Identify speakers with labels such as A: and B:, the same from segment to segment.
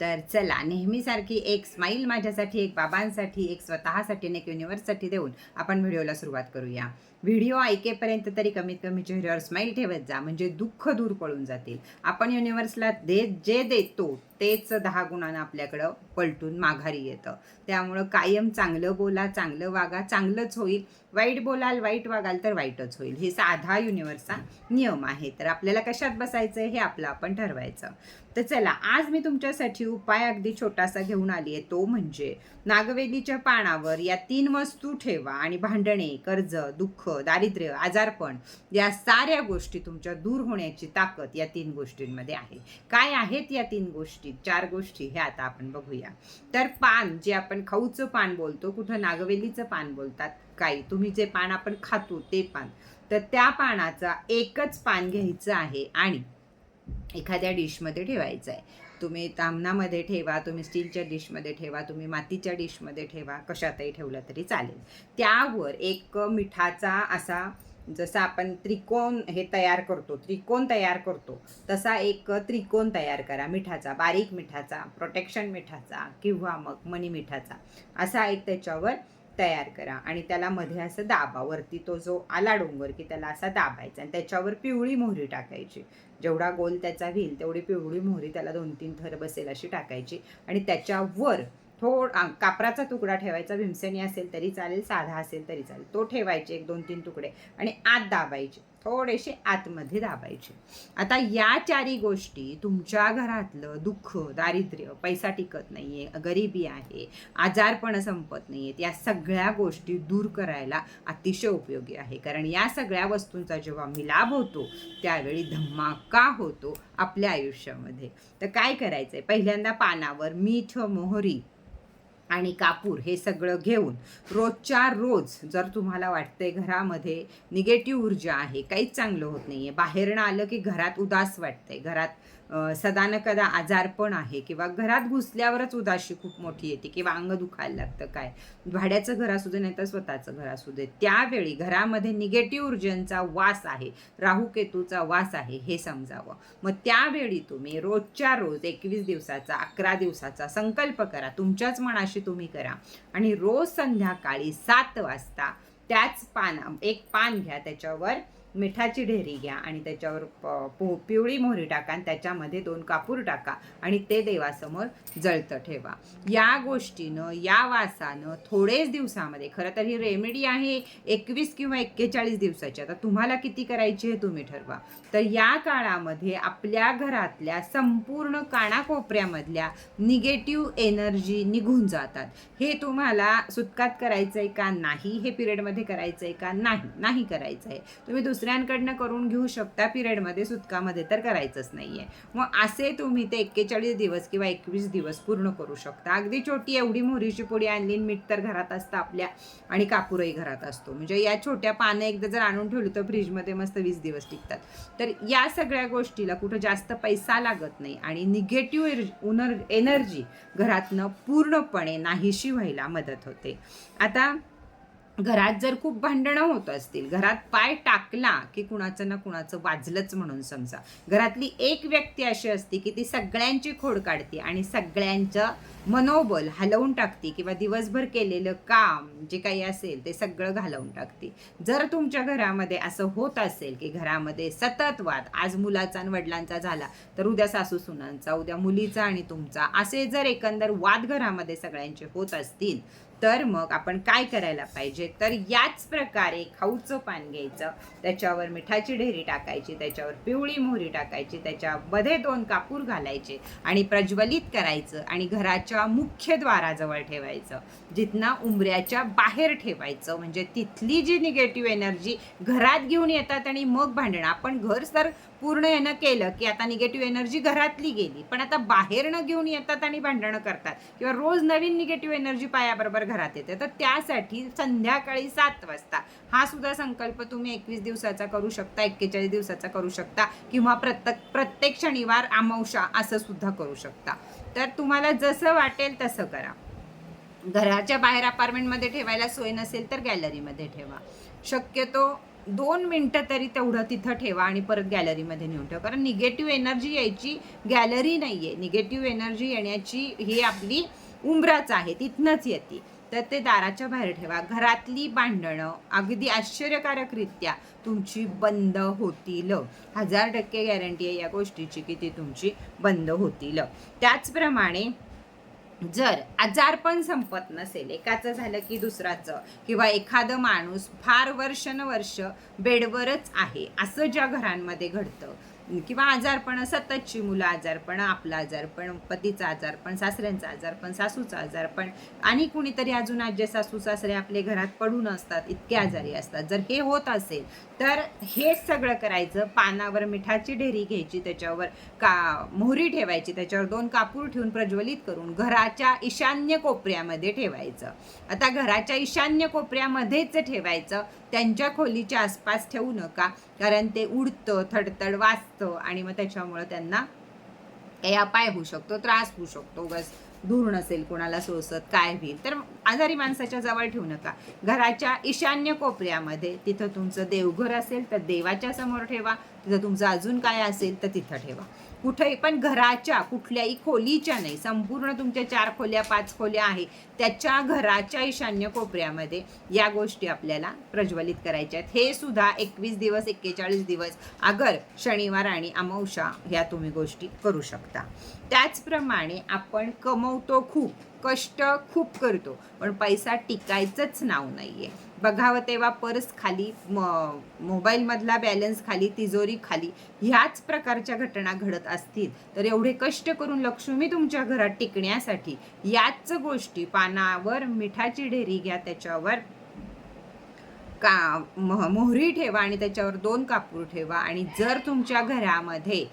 A: तर चला नेहमीसारखी एक स्माईल माझ्यासाठी एक बाबांसाठी एक स्वतःसाठी आणि एक युनिवर्ससाठी देऊन आपण व्हिडिओला सुरुवात करूया. व्हिडिओ ऐकेपर्यंत तरी कमीत कमी चेहऱ्यावर स्माईल ठेवत जा म्हणजे दुःख दूर पळून जातील. आपण युनिव्हर्सला दे जे देतो तेच दहा गुणांना आपल्याकडं पलटून माघारी येतं. त्यामुळं कायम चांगलं बोला चांगलं वागा चांगलंच होईल. वाईट बोलाल वाईट वागाल तर वाईटच होईल. हे साधा युनिव्हर्सचा नियम आहे. तर आपल्याला कशात बसायचं हे आपलं आपण ठरवायचं. तर चला आज मी तुमच्यासाठी उपाय अगदी छोटासा घेऊन आली आहे. तो म्हणजे नागवेलीच्या पानावर या तीन वस्तू ठेवा आणि भांडणे कर्ज दुःख दारिद्र्य आजारपण या साऱ्या गोष्टी तुमच्या दूर होण्याची ताकद या तीन गोष्टींमध्ये आहे. काय आहेत या तीन गोष्टी? चार गोष्टी हे आता आपण बघूया. तर पान जे आपण खाऊचं पान बोलतो कुठं नागवेलीचं पान बोलतात? काही तुम्ही जे पान आपण खातो ते पान. तर त्या पानाचा एकच पान घ्यायचं आहे आणि एखाद्या डिशमध्ये ठेवायचं आहे तुम्ही तामणामध्ये ठेवा तुम्ही स्टीलच्या डिशमध्ये ठेवा तुम्ही मातीच्या डिशमध्ये ठेवा कशातही ठेवलं तरी चालेल. त्यावर एक मिठाचा असा जसा आपण त्रिकोण हे तयार करतो त्रिकोण तयार करतो तसा एक त्रिकोण तयार करा. मिठाचा बारीक मिठाचा प्रोटेक्शन मिठाचा किंवा मग मनी मिठाचा. असा एक त्याच्यावर तयार करा. आणि त्याला मध्ये असं दाबा. वरती तो जो आला डोंगर की त्याला असा दाबायचा आणि त्याच्यावर पिवळी मोहरी टाकायची. जेवढा गोल त्याचा होईल तेवढी पिवळी मोहरी त्याला दोन तीन थर बसेल अशी टाकायची. आणि त्याच्यावर थोड कापराचा तुकडा ठेवायचा. भीमसेनी असेल तरी चालेल साधा असेल तरी चालेल. तो ठेवायचे एक दोन तीन तुकडे. आणि आत दाबायचे. थोडेसे आतमध्ये दाबायचे. आता या चारी गोष्टी तुमच्या घरातलं दुःख दारिद्र्य पैसा टिकत नाहीये गरिबी आहे आजारपण संपत नाहीये या सगळ्या गोष्टी दूर करायला अतिशय उपयोगी आहे. कारण या सगळ्या वस्तूंचा जेव्हा मिलाप होतो त्यावेळी धमाका होतो आपल्या आयुष्यामध्ये. तर काय करायचंय? पहिल्यांदा पानावर मीठ मोहरी आणि कापूर हे सगळं घेऊन रोजच्या रोज जर तुम्हाला वाटतंय घरामध्ये निगेटिव्ह ऊर्जा आहे काहीच चांगलं होत नाही आहे बाहेरनं आलं की घरात उदास वाटतंय घरात सदानकदा कदा आजारपण आहे किंवा घरात घुसल्यावरच उदाशी खूप मोठी येते किंवा अंग दुखायला लागतं काय भाड्याचं घर असू दे नाही तर स्वतःचं घर असू दे त्यावेळी घरामध्ये निगेटिव्ह ऊर्जांचा वास आहे राहू केतूचा वास आहे हे समजावं. मग त्यावेळी तुम्ही रोजच्या रोज एकवीस दिवसाचा अकरा दिवसाचा संकल्प करा तुमच्याच मनाशी तुम्ही करा. आणि रोज संध्याकाळी सात वाजता त्याच पान एक पान घ्या त्याच्यावर. मिठाची ढेरी घ्या आणि त्याच्यावर पो- पिवळी मोहरी टाका आणि त्याच्यामध्ये दोन कापूर टाका आणि ते देवासमोर जळतं ठेवा. या गोष्टीनं या वासानं थोडेच दिवसामध्ये खरं तर ही रेमेडी आहे एकवीस किंवा एक्केचाळीस दिवसाची. आता तुम्हाला किती करायची हे तुम्ही ठरवा. तर या काळामध्ये आपल्या घरातल्या संपूर्ण कानाकोपऱ्यामधल्या निगेटिव्ह एनर्जी निघून जातात. हे तुम्हाला सुटकात करायचं आहे का नाही? हे पिरियडमध्ये करायचं आहे का नाही? नाही करायचं आहे तुम्ही दुसऱ्यांकडनं करून घेऊ शकता पिरियडमध्ये सुतकामध्ये तर करायचंच नाही आहे मग असे तुम्ही ते एक्केचाळीस दिवस किंवा एकवीस दिवस पूर्ण करू शकता. अगदी छोटी एवढी मोहरीची पोळी आणली मीठ तर घरात असतं आपल्या आणि कापूरही घरात असतो. म्हणजे या छोट्या पानं एकदा जर आणून ठेवली तर फ्रीजमध्ये मस्त वीस दिवस टिकतात. तर या सगळ्या गोष्टीला कुठं जास्त पैसा लागत नाही आणि निगेटिव्ह उनर एनर्जी घरातनं पूर्णपणे नाहीशी व्हायला मदत होते. आता घरात जर खूप भांडणं होत असतील घरात पाय टाकला की कुणाचं ना कुणाचं वाजलंच म्हणून समजा. घरातली एक व्यक्ती अशी असते की ती सगळ्यांची खोड काढते आणि सगळ्यांचं मनोबल हलवून टाकते किंवा दिवसभर केलेलं काम जे काही असेल ते सगळं घालवून टाकते. जर तुमच्या घरामध्ये असं होत असेल की घरामध्ये सतत वाद आज मुलाचा आणि वडिलांचा झाला तर उद्या सासू सुनांचा उद्या मुलीचा आणि तुमचा असे जर एकंदर वाद घरामध्ये सगळ्यांचे होत असतील तर मग आपण काय करायला पाहिजे? तर याच प्रकारे खाऊचं पान घ्यायचं. त्याच्यावर मिठाची ढेरी टाकायची त्याच्यावर पिवळी मोहरी टाकायची त्याच्यामध्ये दोन कापूर घालायचे आणि प्रज्वलित करायचं आणि घराच्या मुख्य द्वाराजवळ ठेवायचं जिथनं उंबऱ्याच्या बाहेर ठेवायचं. म्हणजे तिथली जी निगेटिव्ह एनर्जी घरात घेऊन येतात आणि मग भांडणं. आपण घर सर पूर्ण यानं केलं की आता निगेटिव्ह एनर्जी घरातली गेली. पण आता बाहेरनं घेऊन येतात आणि भांडणं करतात. किंवा रोज नवीन निगेटिव्ह एनर्जी पायाबरोबर घरात येते. तर त्यासाठी संध्याकाळी सात वाजता हा सुद्धा संकल्प तुम्ही एकवीस दिवसाचा करू शकता एक्केचाळीस दिवसाचा करू शकता किंवा प्रत्येक प्रत्येक शनिवार अमावस्या असं सुद्धा करू शकता. तर तुम्हाला जसं वाटेल तसं करा. घराच्या बाहेर अपार्टमेंटमध्ये ठेवायला सोय नसेल तर गॅलरीमध्ये ठेवा. शक्यतो दोन मिनटं तरी तेवढं तिथं ठेवा आणि परत गॅलरीमध्ये नेऊन ठेवा. कारण निगेटिव्ह एनर्जी यायची गॅलरी नाही आहे निगेटिव्ह एनर्जी येण्याची ही आपली उंबराच आहे. तिथनंच येते. तर ते दाराच्या बाहेर ठेवा. घरातली भांडणं अगदी आश्चर्यकारकरित्या तुमची बंद होतील. हजार टक्के गॅरंटी आहे या गोष्टीची की ती तुमची बंद होतील. त्याचप्रमाणे जर आजारपण संपत नसेल एकाचं झालं की दुसराचं किंवा एखादं माणूस फार वर्षानुवर्ष बेडवरच आहे असं ज्या घरांमध्ये घडतं किंवा आजारपण सततची मुलं आजारपण आपलं आजारपण पतीचं आजारपण सासऱ्यांचं आजारपण सासूचं आजारपण आणि कुणीतरी अजून आज्य सासू सासरे आपले घरात पडून असतात इतके आजारी असतात. जर हे होत असेल तर हे सगळं करायचं पानावर मिठाची ढेरी घ्यायची त्याच्यावर का मोहरी ठेवायची त्याच्यावर दोन कापूर ठेवून प्रज्वलित करून घराच्या ईशान्य कोपऱ्यामध्ये ठेवायचं. आता घराच्या ईशान्य कोपऱ्यामध्येच ठेवायचं त्यांच्या खोलीच्या आसपास ठेवू नका. कारण ते उडतं थडथड वाचतं आणि मग त्याच्यामुळं त्यांना काही अपाय होऊ शकतो त्रास होऊ शकतो. उगाच धूर नसेल कोणाला सोसत काय होईल. तर आजारी माणसाच्या जवळ ठेवू नका. घराच्या ईशान्य कोपऱ्यामध्ये तिथं तुमचं देवघर असेल तर देवाच्या समोर ठेवा. तिथं तुमचं अजून काय असेल तर तिथं ठेवा. कुठेही पण घराच्या कुठल्याही खोलीच्या नाही संपूर्ण तुमच्या चार खोल्या पाच खोल्या आहे त्याच्या घराच्या ईशान्य कोपऱ्यामध्ये या गोष्टी आपल्याला प्रज्वलित करायच्या आहेत. हे सुद्धा एकवीस दिवस एक्केचाळीस दिवस अगर शनिवार आणि अमावशा ह्या तुम्ही गोष्टी करू शकता. त्याचप्रमाणे आपण कमवतो खूप कष्ट खूप करतो पण पैसा टिकायचंच नाव नाही आहे बघावं तेव्हा पर्स खाली म मोबाईलमधला बॅलन्स खाली तिजोरी खाली ह्याच प्रकारच्या घटना घडत असतील. तर एवढे कष्ट करून लक्ष्मी तुमच्या घरात टिकण्यासाठी याच गोष्टी पानावर मिठाची ढेरी घ्या त्याच्यावर का मोहरी ठेवा आणि त्याच्यावर दोन कापूर ठेवा. आणि जर तुमच्या घरामध्ये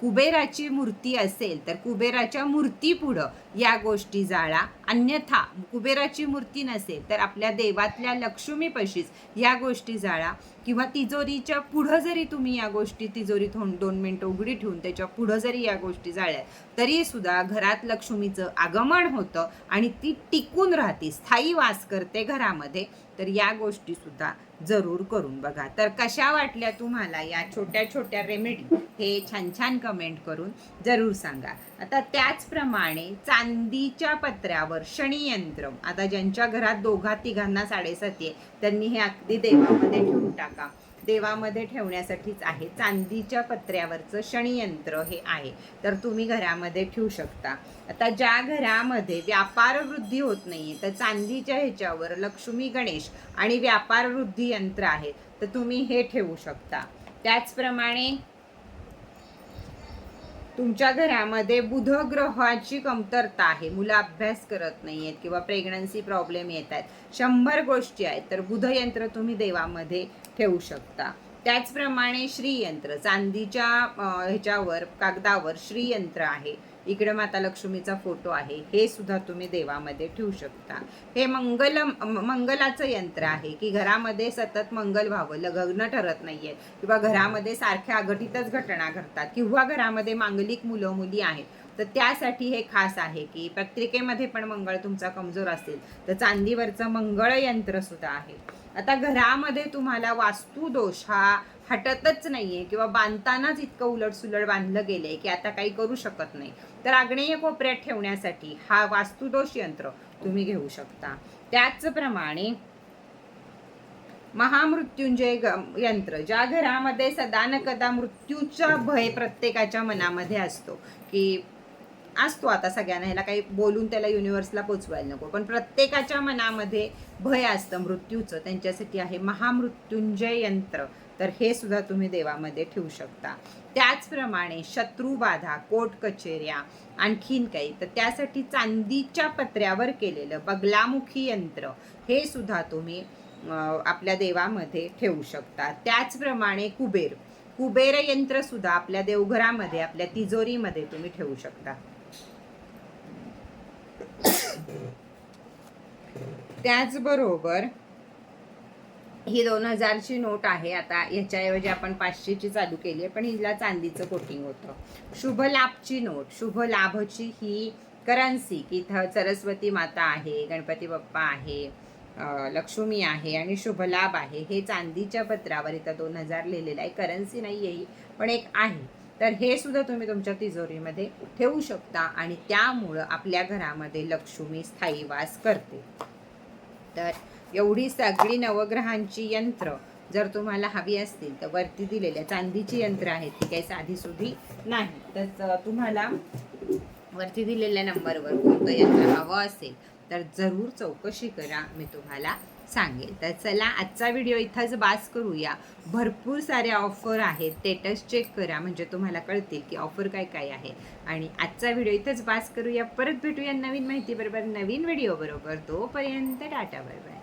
A: कुबेराची मूर्ती असेल तर कुबेराच्या मूर्तीपुढं या गोष्टी जाळा. अन्यथा कुबेराची मूर्ती नसेल तर आपल्या देवातल्या लक्ष्मीपशीच या गोष्टी जाळा. किंवा तिजोरीच्या पुढं जरी तुम्ही या गोष्टी तिजोरीत होऊन दोन मिनटं उघडी ठेवून त्याच्या पुढं जरी या गोष्टी जाळल्या तरी सुद्धा घरात लक्ष्मीचं आगमन होतं आणि ती टिकून राहते स्थायी वास करते घरामध्ये. तर या गोष्टी सुद्धा जरूर करून बघा. तर कशा वाटल्या तुम्हाला या छोट्या छोट्या रेमेडी हे छान छान कमेंट करून जरूर सांगा. आता त्याचप्रमाणे चांदीच्या पत्र्यावर शनियंत्र आता ज्यांच्या घरात दोघा तिघांना साडेसाती आहे त्यांनी हे अगदी देवामध्ये ठेवून टाका. देवामध्ये ठेवण्यासाठीच आहे. चांदीच्या पत्र्यावरचं शनियंत्र हे आहे. तर तुम्ही घरामध्ये ठेवू शकता. आता ज्या घरामध्ये व्यापार वृद्धी होत नाहीये तर चांदीच्या ह्याच्यावर लक्ष्मी गणेश आणि व्यापार वृद्धी यंत्र आहे. तर तुम्ही हे ठेवू शकता. त्याचप्रमाणे तुमच्या घरामध्ये बुध ग्रहाची कमतरता आहे. मुलं अभ्यास करत नाही आहेत किंवा प्रेग्नन्सी प्रॉब्लेम येत आहेत. शंभर गोष्टी आहेत. तर बुध यंत्र तुम्ही देवामध्ये ठेवू शकता. त्याचप्रमाणे श्रीयंत्र चांदीच्या ह्याच्यावर कागदावर श्रीयंत्र आहे. इकडे माता लक्ष्मीचा फोटो आहे. हे सुद्धा तुम्ही देवामध्ये ठेवू शकता. हे मंगल मंगलाचं यंत्र आहे की घरामध्ये सतत मंगल व्हावं लग्न ठरत नाहीये. किंवा घरामध्ये सारख्या अघटितच घटना घडतात. किंवा घरामध्ये मांगलिक मुलं मुली आहेत. तर त्यासाठी हे खास आहे की पत्रिकेमध्ये पण मंगळ तुमचा कमजोर असेल. तर चांदीवरचं मंगळ यंत्र सुद्धा आहे. आता घरामध्ये तुम्हाला वास्तुदोष हा हटतच नाहीये किंवा बांधतानाच इतकं उलटसुलट बांधलं गेलंय की आता काही करू शकत नाही. तर आग्नेय कोपऱ्यात ठेवण्यासाठी हा वास्तुदोष यंत्र तुम्ही घेऊ शकता. त्याचप्रमाणे महामृत्युंजय यंत्र ज्या घरामध्ये सदानकदा कदा मृत्यूचा भय प्रत्येकाच्या मनामध्ये असतो की असतो आता सगळ्यांना ह्याला काही बोलून त्याला युनिव्हर्सला पोचवायला नको. पण प्रत्येकाच्या मनामध्ये भय असतं मृत्यूचं. त्यांच्यासाठी आहे महामृत्युंजय यंत्र. तर हे सुद्धा तुम्ही देवामध्ये ठेवू शकता. त्याचप्रमाणे शत्रुबाधा कोट कचेऱ्या आणखीन काही. तर त्यासाठी चांदीच्या पत्र्यावर केलेलं बगलामुखी यंत्र हे सुद्धा तुम्ही आपल्या देवामध्ये ठेवू शकता. त्याचप्रमाणे कुबेर. कुबेर यंत्र सुद्धा आपल्या देवघरामध्ये आपल्या तिजोरीमध्ये तुम्ही ठेवू शकता. त्याचबरोबर ही दोन हजारची नोट आहे आता. याच्याऐवजी आपण पाचशेची चालू केली आहे पण हिला चांदीचं कोटिंग होतं. शुभ लाभची नोट शुभ लाभची ही करन्सी की इथं सरस्वती माता आहे गणपती बाप्पा आहे लक्ष्मी आहे आणि शुभ लाभ आहे. हे चांदीच्या पत्रावर इथं दोन हजार लिहिलेलं आहे. करन्सी नाही आहे पण एक आहे. तर हे सुद्धा तुम्ही तुमच्या तिजोरीमध्ये ठेवू शकता आणि त्यामुळं आपल्या घरामध्ये लक्ष्मी स्थायी वास करते. तर एवढी सगळी नवग्रहांची यंत्र जर तुम्हाला हवी असतील तर वरती दिलेल्या चांदीची यंत्र आहेत ती काही साधी सुधी नाही. तर तुम्हाला वरती दिलेल्या नंबरवर कोणतं यंत्र हवं असेल तर जरूर चौकशी करा. मी तुम्हाला सांगेल तर चला आजचा व्हिडिओ इथंच बास करूया. भरपूर साऱ्या ऑफर आहेत. स्टेटस चेक करा. म्हणजे तुम्हाला कळतील की ऑफर काय काय आहे. आणि आजचा व्हिडिओ इथंच बास करूया. परत भेटूया नवीन माहिती बरोबर नवीन व्हिडिओ बरोबर. तोपर्यंत टाटा बरोबर